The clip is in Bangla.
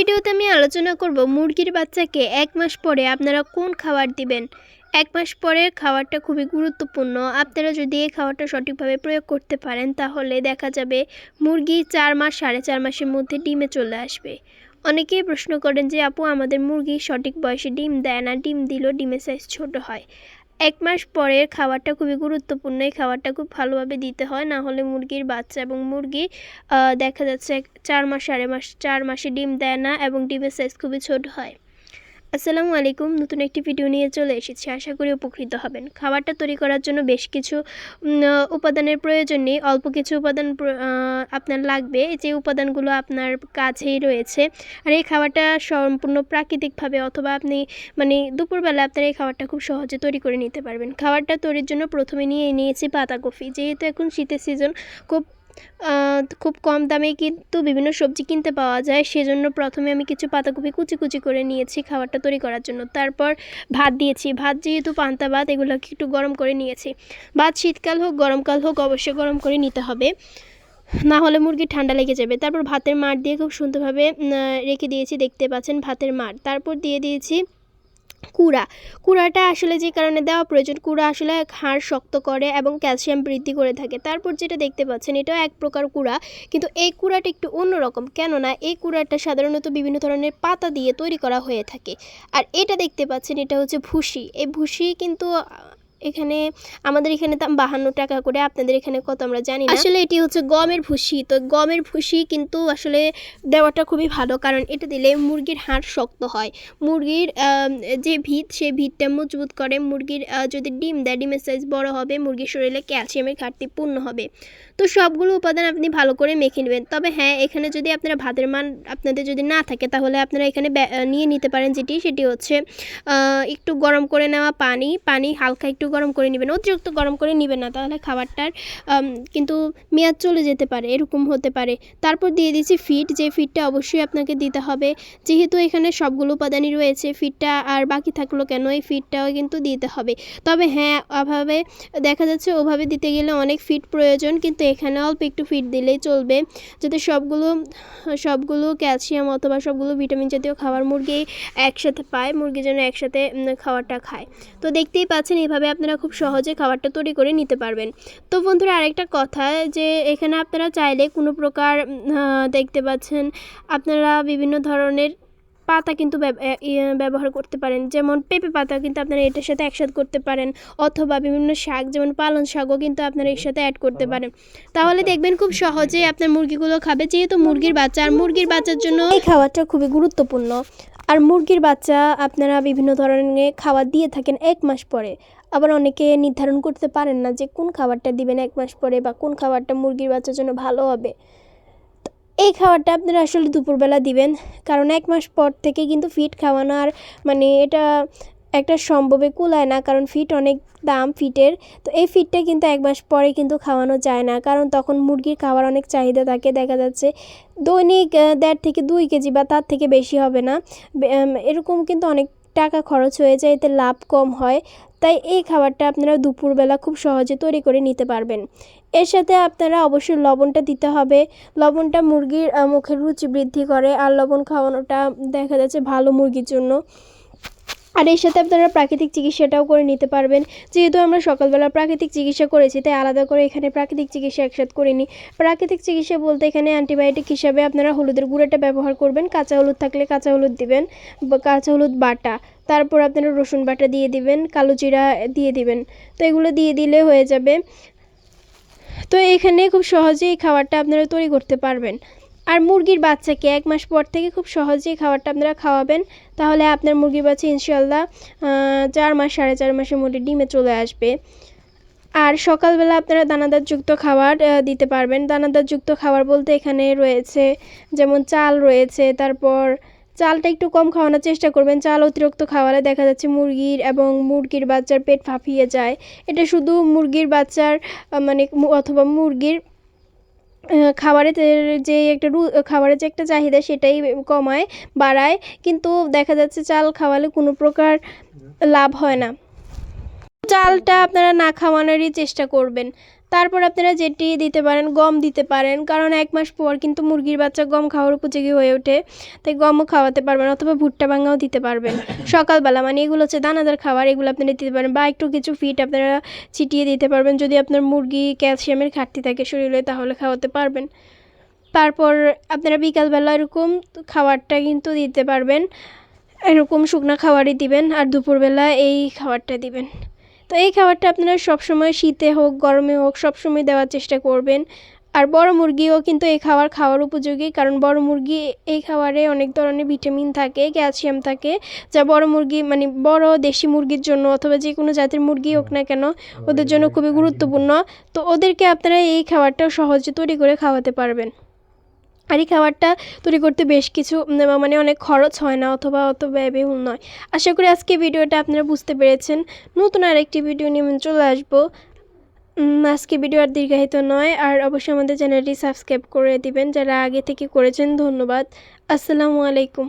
ভিডিওতে আমি আলোচনা করব মুরগির বাচ্চাকে এক মাস পরে আপনারা কোন খাবার দিবেন? এক মাস পরে খাবারটা খুবই গুরুত্বপূর্ণ। আপনারা যদি এই খাবারটা সঠিকভাবে প্রয়োগ করতে পারেন, তাহলে দেখা যাবে মুরগি চার মাস, সাড়ে চার মাসের মধ্যে ডিমে চলে আসবে। অনেকেই প্রশ্ন করেন যে, আপু, আমাদের মুরগি সঠিক বয়সে ডিম দেয় না? ডিম দিলেও ডিমের সাইজ ছোট হয়। এক মাস পরের খাবারটা খুবই গুরুত্বপূর্ণ। এই খাবারটা খুব ভালোভাবে দিতে হয়, না হলে মুরগির বাচ্চা এবং মুরগি দেখা যাচ্ছে চার মাস, সাড়ে মাস, চার মাসে ডিম দেয় না এবং ডিমের সাইজ খুবই ছোট হয়। আসসালামু আলাইকুম। নতুন একটি ভিডিও নিয়ে চলে এসেছি। আশা করি উপকৃত হবেন। খাবারটা তৈরি করার জন্য বেশ কিছু উপাদানের প্রয়োজন নেই। অল্প কিছু উপাদান আপনার লাগবে। যে উপাদানগুলো আপনার কাছেই রয়েছে। আর এই খাবারটা সম্পূর্ণ প্রাকৃতিকভাবে অথবা আপনি মানে দুপুরবেলা আপনার এই খাবারটা খুব সহজে তৈরি করে নিতে পারবেন। খাবারটা তৈরির জন্য প্রথমে নিয়ে নিয়েছি পাতাকপি। যেহেতু এখন শীতের সিজন খুব খুব কম দামে কিন্তু বিভিন্ন সবজি কিনতে পাওয়া যায়। সেজন্য প্রথমে আমি কিছু পাতাকপি কুচি কুচি করে নিয়েছি খাবারটা তৈরি করার জন্য। তারপর ভাত দিয়েছি। ভাত যেহেতু পান্তা ভাত, এগুলোকে একটু গরম করে নিয়েছি। ভাত শীতকাল হোক, গরমকাল হোক, অবশ্যই গরম করে নিতে হবে। না হলে মুরগি ঠান্ডা লেগে যাবে। তারপর ভাতের মার দিয়ে খুব সুন্দরভাবে রেখে দিয়েছি। দেখতে পাচ্ছেন ভাতের মার তারপর দিয়ে দিয়েছি কুড়া। কুড়াটা আসলে যে কারণে দেওয়া প্রয়োজন, কুড়া আসলে হাড় শক্ত করে এবং ক্যালসিয়াম বৃদ্ধি করে থাকে। তারপর যেটা দেখতে পাচ্ছেন, এটাও এক প্রকার কুড়া, কিন্তু এই কুড়াটা একটু অন্যরকম। কেননা এই কুড়াটা সাধারণত বিভিন্ন ধরনের পাতা দিয়ে তৈরি করা হয়ে থাকে। আর এটা দেখতে পাচ্ছেন, এটা হচ্ছে ভুসি। এই ভুসি কিন্তু এখানে আমাদের এখানে দাম বাহান্ন টাকা করে, আপনাদের এখানে কত আমরা জানি না। আসলে এটি হচ্ছে গমের ভুসি, তো গমের ভুসি কিন্তু আসলে দেওয়াটা খুবই ভালো, কারণ এটা দিলে মুরগির হাড় শক্ত হয়। মুরগির যে ভিত সেই ভিতটা মজবুত করে। মুরগির যদি ডিম দেয়, ডিমের সাইজ বড় হবে, মুরগির শরীরে ক্যালসিয়ামের ঘাটতি পূর্ণ হবে। তো সবগুলো উপাদান আপনি ভালো করে মেখে নেবেন। তবে হ্যাঁ এখানে যদি আপনারা ভাতের মান আপনাদের যদি না থাকে, তাহলে আপনারা এখানে নিয়ে নিতে পারেন যেটি, সেটি হচ্ছে একটু গরম করে নেওয়া পানি। পানি হালকা একটু গরম করে নেবেন, অতিরিক্ত গরম করে নেবেন না। তাহলে খাবারটার কিন্তু মেয়াদ চলে যেতে পারে, এরকম হতে পারে। তারপর দিয়ে দিচ্ছি ফিট, যে ফিটটা অবশ্যই আপনাকে দিতে হবে। যেহেতু এখানে সবগুলো উপাদানই রয়েছে, ফিটটা আর বাকি থাকল কেন, এই ফিটটাও কিন্তু দিতে হবে। তবে হ্যাঁ অভাবে দেখা যাচ্ছে ওভাবে দিতে গেলে অনেক ফিট প্রয়োজন, কিন্তু এখানে অল্প একটু ফিট দিলেই চলবে। যাতে সবগুলো সবগুলো ক্যালসিয়াম অথবা সবগুলো ভিটামিন জাতীয় খাবার মুরগি একসাথে পায়, মুরগি যেন একসাথে খাবারটা খায়। তো দেখতেই পাচ্ছেন এইভাবে আপনারা খুব সহজে খাবারটা তৈরি করে নিতে পারবেন। তো বন্ধুরা, আরেকটা কথা যে এখানে আপনারা চাইলে কোনো প্রকার দেখতে পাচ্ছেন, আপনারা বিভিন্ন ধরনের পাতা কিন্তু ব্যবহার করতে পারেন। যেমন পেঁপে পাতা কিন্তু আপনারা এটার সাথে একসাথে করতে পারেন। অথবা বিভিন্ন শাক যেমন পালং শাকও কিন্তু আপনারা এর সাথে অ্যাড করতে পারেন। তাহলে দেখবেন খুব সহজেই আপনার মুরগিগুলো খাবে যেহেতু মুরগির বাচ্চা। আর মুরগির বাচ্চার জন্য এই খাবারটা খুবই গুরুত্বপূর্ণ। আর মুরগির বাচ্চা আপনারা বিভিন্ন ধরনের খাবার দিয়ে থাকেন এক মাস পরে। আবার অনেকে নির্ধারণ করতে পারেন না যে কোন খাবারটা দিবেন এক মাস পরে বা কোন খাবারটা মুরগির বাচ্চার জন্য ভালো হবে। এই খাবারটা আপনারা আসলে দুপুরবেলা দিবেন। কারণ এক মাস পর থেকে কিন্তু ফিট খাওয়ানো আর মানে এটা একটা সম্ভবে কুলায় না, কারণ ফিট অনেক দাম ফিটের তো এই ফিটটা কিন্তু এক মাস পরে কিন্তু খাওয়ানো যায় না। কারণ তখন মুরগির খাবার অনেক চাহিদা থাকে, দেখা যাচ্ছে দৈনিক দেড় থেকে দুই কেজি বা তার থেকে বেশি হবে না। এরকম কিন্তু অনেক টাকা খরচ হয়ে যায়, এতে লাভ কম হয়, তাই এই খাবারটা আপনারা দুপুরবেলা খুব সহজে তৈরি করে নিতে পারবেন। এর সাথে আপনারা অবশ্যই লবণটা দিতে হবে। লবণটা মুরগির মুখের রুচি বৃদ্ধি করে, আর লবণ খাওয়ানোটা দেখা যাচ্ছে ভালো মুরগির জন্য। আর এর সাথে আপনারা প্রাকৃতিক চিকিৎসাটাও করে নিতে পারবেন। যেহেতু আমরা সকালবেলা প্রাকৃতিক চিকিৎসা করেছি, তাই আলাদা করে এখানে প্রাকৃতিক চিকিৎসা একসাথে করিনি। প্রাকৃতিক চিকিৎসা বলতে এখানে অ্যান্টিবায়োটিক হিসাবে আপনারা হলুদের গুঁড়োটা ব্যবহার করবেন, কাঁচা হলুদ থাকলে কাঁচা হলুদ দিবেন কাঁচা হলুদ বাটা, তারপর আপনারা রসুন বাটা দিয়ে দিবেন, কালো জিরা দিয়ে দিবেন। তো এগুলো দিয়ে দিলে হয়ে যাবে। তো এখানে খুব সহজেই খাবারটা আপনারা তৈরি করতে পারবেন। আর মুরগির বাচ্চাকে এক মাস পর থেকে খুব সহজেই খাবারটা আপনারা খাওয়াবেন। তাহলে আপনার মুরগির বাচ্চা ইনশাল্লাহ চার মাস, সাড়ে চার মাসের মধ্যে ডিমে চলে আসবে। আর সকালবেলা আপনারা দানাদারযুক্ত খাবার দিতে পারবেন। দানাদারযুক্ত খাবার বলতে এখানে রয়েছে যেমন চাল রয়েছে, তারপর চালটা একটু কম খাওয়ানোর চেষ্টা করবেন। চাল অতিরিক্ত খাওয়ালে দেখা যাচ্ছে মুরগির এবং মুরগির বাচ্চার পেট ফাঁপিয়ে যায়। এটা শুধু মুরগির বাচ্চার মানে অথবা মুরগির খাবারের যে একটা রু- খাবারের যে একটা চাহিদা সেটাই কমায়, বাড়ায়, কিন্তু দেখা যাচ্ছে চাল খাওয়ালে কোনো প্রকার লাভ হয় না। চালটা আপনারা না খাওয়ানোরই চেষ্টা করবেন। তারপর আপনারা যেটি দিতে পারেন, গম দিতে পারেন। কারণ এক মাস পর কিন্তু মুরগির বাচ্চা গম খাওয়ার উপযোগী হয়ে ওঠে। তাই গমও খাওয়াতে পারবেন অথবা ভুট্টা ভাঙাও দিতে পারবেন। সকালবেলা মানে এগুলো হচ্ছে দানাদার খাবার, এগুলো আপনারা দিতে পারেন। বা একটু কিছু ফিট আপনারা ছিটিয়ে দিতে পারবেন। যদি আপনার মুরগি ক্যালসিয়ামের ঘাটতি থাকে শরীরে, তাহলে খাওয়াতে পারবেন। তারপর আপনারা বিকালবেলা এরকম খাবারটা কিন্তু দিতে পারবেন। এরকম শুকনো খাবারই দিবেন। আর দুপুরবেলা এই খাবারটা দিবেন। তো এই খাবারটা আপনারা সবসময় শীতে হোক, গরমে হোক, সবসময় দেওয়ার চেষ্টা করবেন। আর বড় মুরগিও কিন্তু এই খাবার খাওয়ার উপযোগী, কারণ বড় মুরগি এই খাবারে অনেক ধরনের ভিটামিন থাকে, ক্যালসিয়াম থাকে, যা বড় মুরগি মানে বড় দেশি মুরগির জন্য অথবা যে কোনো জাতের মুরগি হোক না কেন, ওদের জন্য খুবই গুরুত্বপূর্ণ। তো ওদেরকে আপনারা এই খাবারটা সহজে তৈরি করে খাওয়াতে পারবেন। আর এই খাবারটা তৈরি করতে বেশ কিছু মানে অনেক খরচ হয় না অথবা অত ব্যয়বহুল নয়। আশা করি আজকে ভিডিওটা আপনারা বুঝতে পেরেছেন। নতুন আরেকটি ভিডিও নিয়ে চলে আসব। আজকে ভিডিও আর দীর্ঘায়িত নয়, আর অবশ্যই আমাদের চ্যানেলটি সাবস্ক্রাইব করে দিবেন। যারা আগে থেকে করেছেন, ধন্যবাদ। আসসালামু আলাইকুম।